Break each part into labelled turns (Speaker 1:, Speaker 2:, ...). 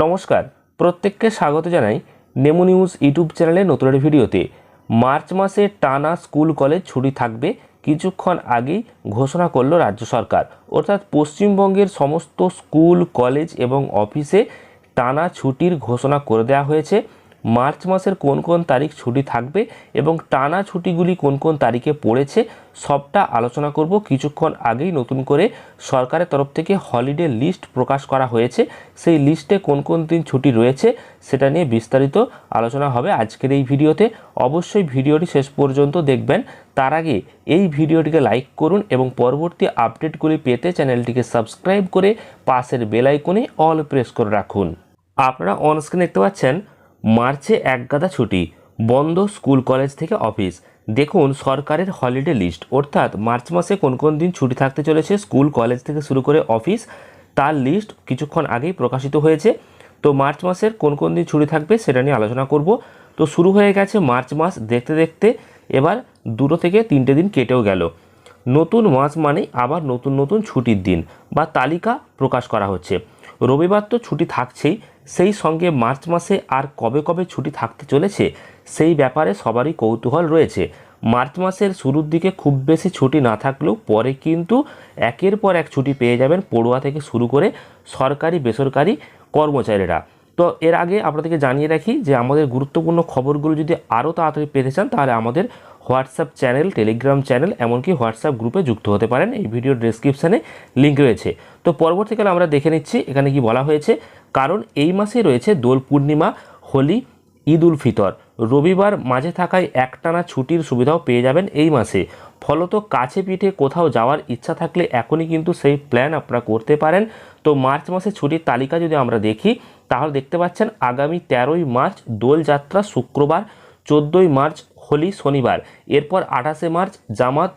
Speaker 1: নমস্কার, প্রত্যেককে স্বাগত জানাই নেমো নিউজ ইউটিউব চ্যানেলে নতুন একটি ভিডিওতে। মার্চ মাসে টানা স্কুল কলেজ ছুটি থাকবে, কিছুক্ষণ আগেই ঘোষণা করল রাজ্য সরকার। অর্থাৎ পশ্চিমবঙ্গের সমস্ত স্কুল, কলেজ এবং অফিসে টানা ছুটির ঘোষণা করে দেওয়া হয়েছে। মার্চ মাসের কোন কোন তারিখ ছুটি থাকবে এবং টানা ছুটিগুলি কোন কোন তারিখে পড়েছে সবটা আলোচনা করব কিছুক্ষণ আগেই নতুন করে সরকারের তরফ থেকে হলিডে লিস্ট প্রকাশ করা হয়েছে। সেই লিস্টে কোন কোন দিন ছুটি রয়েছে সেটা নিয়ে বিস্তারিত আলোচনা হবে আজকের এই ভিডিওতে। অবশ্যই ভিডিওটি শেষ পর্যন্ত দেখবেন। তার আগে এই ভিডিওটিকে লাইক করুন এবং পরবর্তী আপডেটগুলি পেতে চ্যানেলটিকে সাবস্ক্রাইব করে পাশের বেল অল প্রেস করে রাখুন। আপনারা অনস্ক্রিন দেখতে পাচ্ছেন মার্চে এক গাদা ছুটি। বন্ধ স্কুল কলেজ থেকে অফিস। দেখুন সরকারের হলিডে লিস্ট। অর্থাৎ মার্চ মাসে কোন কোন দিন ছুটি থাকতে চলেছে স্কুল কলেজ থেকে শুরু করে অফিস। তার লিস্ট কিছুক্ষণ আগেই প্রকাশিত হয়েছে। তো মার্চ মাসের কোন কোন দিন ছুটি থাকবে সেটা নিয়ে আলোচনা করব। তো শুরু হয়ে গেছে মার্চ মাস দেখতে দেখতে। এবার দুটো থেকে তিনটে দিন কেটেও গেল। নতুন মাস মানেই আবার নতুন নতুন ছুটির দিন বা তালিকা প্রকাশ করা হচ্ছে। রবিবার তো ছুটি থাকছেই। সেই সঙ্গে মার্চ মাসে আর কবে কবে ছুটি থাকতে চলেছে, সেই ব্যাপারে সবারই কৌতূহল রয়েছে। মার্চ মাসের শুরুর দিকে খুব বেশি ছুটি না থাকলেও পরে কিন্তু একের পর এক ছুটি পেয়ে যাবেন পড়ুয়া থেকে শুরু করে সরকারি, বেসরকারি কর্মচারীরা। তো এর আগে আপনাদেরকে জানিয়ে রাখি যে আমাদের গুরুত্বপূর্ণ খবরগুলো যদি আরও তাড়াতাড়ি পেতে চান তাহলে আমাদের হোয়াটসঅ্যাপ চ্যানেল, টেলিগ্রাম চ্যানেল, এমনকি হোয়াটসঅ্যাপ গ্রুপে যুক্ত হতে পারেন। এই ভিডিওর ডেসক্রিপশানে লিঙ্ক রয়েছে। তো পরবর্তীকালে আমরা দেখে নিচ্ছি, এখানে কি বলা হয়েছে, কারণ এই মাসে রয়েছে দোল পূর্ণিমা, হোলি, ঈদ উল ফিতর। রবিবার মাঝে থাকায় একটানা ছুটির সুবিধাও পেয়ে যাবেন এই মাসে। ফলত কাছে পিঠে কোথাও যাওয়ার ইচ্ছা থাকলে এখনই কিন্তু সেই প্ল্যান আপনারা করতে পারেন। তো মার্চ মাসে ছুটির তালিকা যদি আমরা দেখি, তাহলে দেখতে পাচ্ছেন আগামী তেরোই মার্চ দোলযাত্রা শুক্রবার, চোদ্দোই মার্চ হোলি শনিবার। এরপর আঠাশে মার্চ জামাত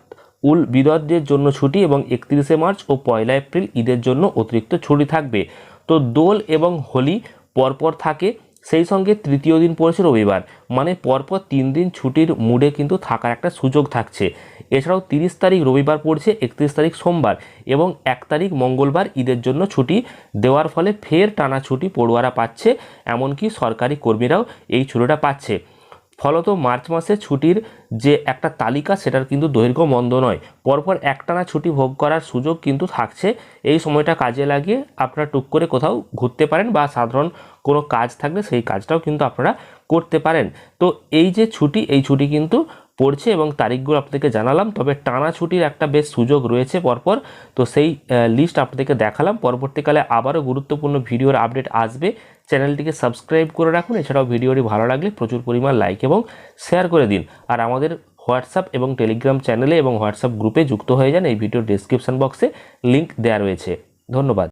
Speaker 1: উল বিদরদের জন্য ছুটি এবং একত্রিশে মার্চ ও পয়লা এপ্রিল ঈদের জন্য অতিরিক্ত ছুটি থাকবে। তো দোল এবং হোলি পরপর থাকে, সেই সঙ্গে তৃতীয় দিন পড়েছে রবিবার। মানে পরপর তিন দিন ছুটির মুডে কিন্তু থাকার একটা সুযোগ থাকছে। এছাড়াও তিরিশ তারিখ রবিবার পড়ছে, একত্রিশ তারিখ সোমবার এবং এক তারিখ মঙ্গলবার ঈদের জন্য ছুটি দেওয়ার ফলে ফের টানা ছুটি পড়ুয়ারা পাচ্ছে, এমনকি সরকারি কর্মীরাও এই ছুটিটা পাচ্ছে। ফলত মার্চ মাসে ছুটির যে একটা তালিকা, সেটার কিন্তু দৈর্ঘ্য মন্দ নয়। পরপর একটানা ছুটি ভোগ করার সুযোগ কিন্তু থাকছে। এই সময়টা কাজে লাগিয়ে আপনারা টুক করে কোথাও ঘুরতে পারেন বা সাধারণ কোনো কাজ থাকলে সেই কাজটাও কিন্তু আপনারা করতে পারেন। তো এই যে ছুটি, এই ছুটি কিন্তু পড়ছে এবং তারিখগুলো আপনাদেরকে জানালাম, তবে টানা ছুটির একটা বেশ সুযোগ রয়েছে পরপর। তো সেই লিস্ট আপনাদেরকে দেখালাম। পরবর্তীকালে আবারও গুরুত্বপূর্ণ ভিডিওর আপডেট আসবে। চ্যানেলটিকে সাবস্ক্রাইব করে রাখুন। এছাড়াও ভিডিওটি ভালো লাগলে প্রচুর পরিমাণ লাইক এবং শেয়ার করে দিন। আর আমাদের হোয়াটসঅ্যাপ এবং টেলিগ্রাম চ্যানেলে এবং হোয়াটসঅ্যাপ গ্রুপে যুক্ত হয়ে যান। এই ভিডিওর ডেসক্রিপশন বক্সে লিঙ্ক দেওয়া রয়েছে। ধন্যবাদ।